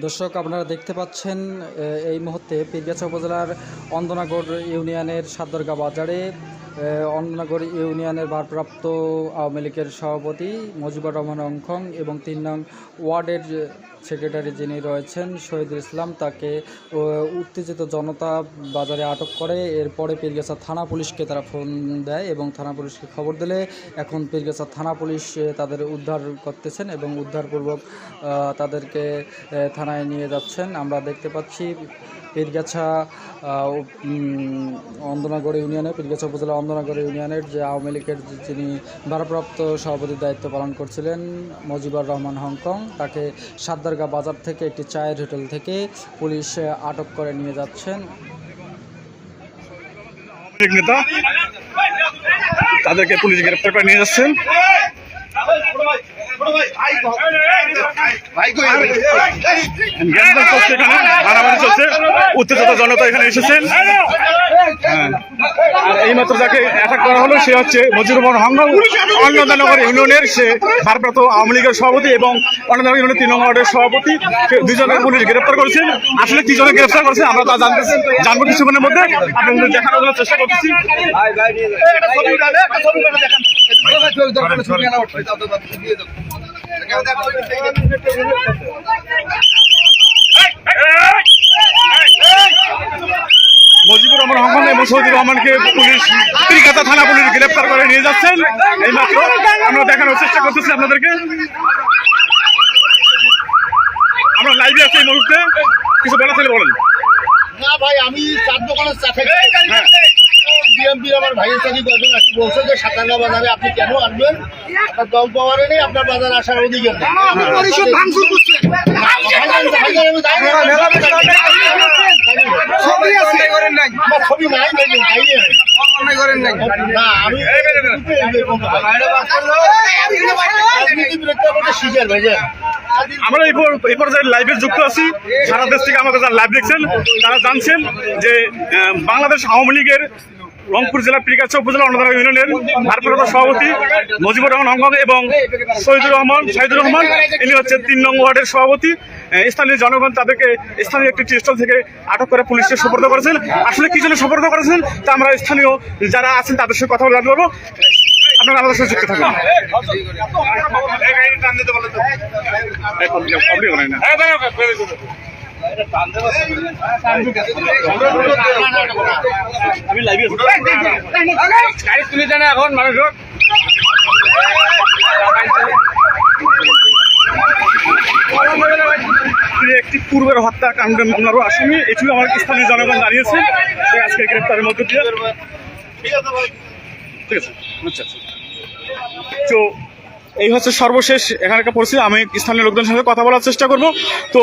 দর্শক আপনারা দেখতে পাচ্ছেন এই মুহূর্তে পীরগাছা উপজেলার অন্দনাগড় ইউনিয়নের সাদ্দরগা বাজারে এ, ইউনিয়নের ভারপ্রাপ্ত আওয়ামী লীগের সভাপতি মুজিবুর রহমান অংখং এবং তিন নং ওয়ার্ডের সেক্রেটারি যিনি রয়েছেন শহীদুল ইসলাম তাকে উত্তেজিত জনতা বাজারে আটক করে। এরপরে পীরগাছা থানা পুলিশকে তারা ফোন দেয় এবং থানা পুলিশকে খবর দিলে এখন পীরগাছা থানা পুলিশ তাদের উদ্ধার করতেছেন এবং উদ্ধারপূর্বক তাদেরকে থানায় নিয়ে যাচ্ছেন। আমরা দেখতে পাচ্ছি পীরগাছা অন্দনগর ইউনিয়নে পীরগাছা উপজেলা অন্দনাগড় ইউনিয়নের যে আওয়ামী লীগের যিনি ভারপ্রাপ্ত সভাপতির দায়িত্ব পালন করছিলেন মজিবুর রহমান হংকং, তাকে সাদ্দারগা বাজার থেকে একটি চায়ের হোটেল থেকে পুলিশ আটক করে নিয়ে যাচ্ছেন। তাদেরকে পুলিশ গ্রেপ্তার করে নিয়ে যাচ্ছেন। চলছে চলছে উত্তেজিত জনতা এখানে এসেছেন হ্যাঁ। আর এই যাকে অ্যাটাক করা হলো সে হচ্ছে মজিবুর রহমান হাঙ্গম অন্নদানগর ইউনিয়নের সে ভারপ্রাপ্ত আওয়ামী লীগের সভাপতি এবং অন্নদানগর ইউনিয়নের তিন ওয়ার্ডের সভাপতি দুজনের পুলিশ গ্রেপ্তার করেছেন আসলে কি জনে গ্রেপ্তার করেছে আমরা তা জানতে জানব কিছুক্ষণের মধ্যে আপনাদের দেখানোর জন্য চেষ্টা করতেছি মজিবুর রহমান রহমান এবং সৌদির রহমানকে পুলিশ ত্রিকাতা থানা পুলিশ গ্রেপ্তার করে নিয়ে যাচ্ছেন। এই মাত্র আমরা দেখানোর চেষ্টা করতেছি আপনাদেরকে। আমরা লাইভে আছি এই মুহূর্তে। কিছু বলা ছিল বলেন। না ভাই আমি চার দোকানের চা খাই। হ্যাঁ আমার ভাইয়ের চাকরি করবেন আজকে বলছে যে সাতান্ন বাজারে আপনি কেন আনবেন আপনার দল পাওয়ারে নেই আপনার বাজারে আসার অধিকার ছবি নাই না আমি শিকার ভাইজান আমরা এই পর্যায়ে লাইভে যুক্ত আছি সারা দেশ থেকে আমাদের যারা লাইভ দেখছেন তারা জানছেন যে বাংলাদেশ আওয়ামী লীগের রংপুর জেলা পিরিকাছা উপজেলা অন্নদারা ইউনিয়নের ভারপ্রাপ্ত সভাপতি মুজিবুর রহমান হংকং এবং শহীদুর রহমান শহীদুর রহমান, ইনি হচ্ছে তিন নং ওয়ার্ডের সভাপতি। স্থানীয় জনগণ তাদেরকে স্থানীয় একটি টি স্টল থেকে আটক করে পুলিশকে সুপর্দ করেছেন। আসলে কি জন্য সুপর্দ করেছেন? তা আমরা স্থানীয় যারা আছেন তাদের সঙ্গে কথা বলে জানতে পারব আপনারা আমাদের সাথে যুক্ত থাকুন। এই না। আমি লাইভে গাড়ি তুলে দেন এখন মানুষ একটি পূর্বের হত্যাকাণ্ডের মামলারও আসামি এটিও আমার স্থানীয় জনগণ জানিয়েছে আজকে গ্রেপ্তারের মধ্য দিয়ে ঠিক আছে আচ্ছা তো এই হচ্ছে সর্বশেষ এখানকার পরিস্থিতি। আমি স্থানীয় লোকজনের সঙ্গে কথা বলার চেষ্টা করব। তো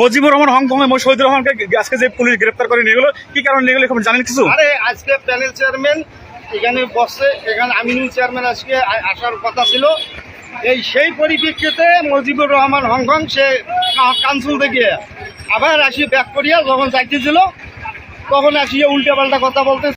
মুজিবুর রহমান, হংকং এবং শহীদুর রহমানকে আজকে যে পুলিশ গ্রেপ্তার করে নিয়ে গেলো, কি কারণে নিয়ে গেলো, এখন জানেন কিছু? আরে, আজকে প্যানেল চেয়ারম্যান এখানে বসে এখানে আমিনুল চেয়ারম্যান আজকে আসার কথা ছিল। এই সেই পরিপ্রেক্ষিতে মুজিবুর রহমান হংকং, সে কাউন্সিল থেকে আবার আসিয়ে ব্যাক করিয়া যখন যাইতেছিল, তখন আসিয়ে উল্টা পাল্টা কথা বলতে